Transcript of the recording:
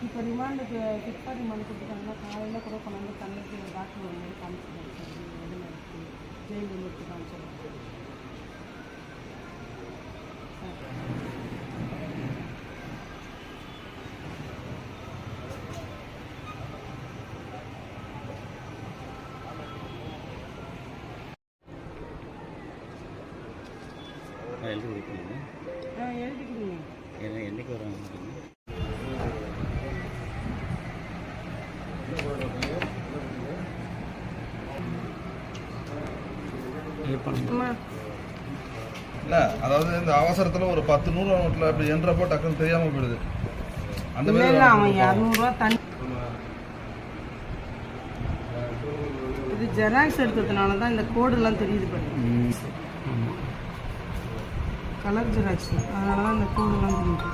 இப்போ ரிமாண்டுக்கு ஃபிக்ஸாக ரிமாண்ட் கொடுத்துட்டாங்கன்னா காலையில் கூட கொண்டாந்து தண்ணிக்கு டாக்டர் வந்து காமிச்சிருக்காங்க சார் எதுவும் இருக்குது ஜெயில் எடுத்து காமிச்சிருக்காங்க எழுதி ஆ எழுதிக்கிறீங்க இல்லை அதாவது இந்த அவசரத்தில் ஒரு பத்து நூறு நோட்டில் அப்படி என்றப்போ டக்குன்னு தெரியாமல் போயிடுது. அந்த மாதிரி இல்லை அவன் இரநூறுவா தண்ணி இது ஜெராக்ஸ் எடுத்ததுனால தான் இந்த கோடெல்லாம் தெரியுது பாருங்க கலர் ஜெராக்ஸ் அதனால தான் இந்த கோடெல்லாம் தெரியுது.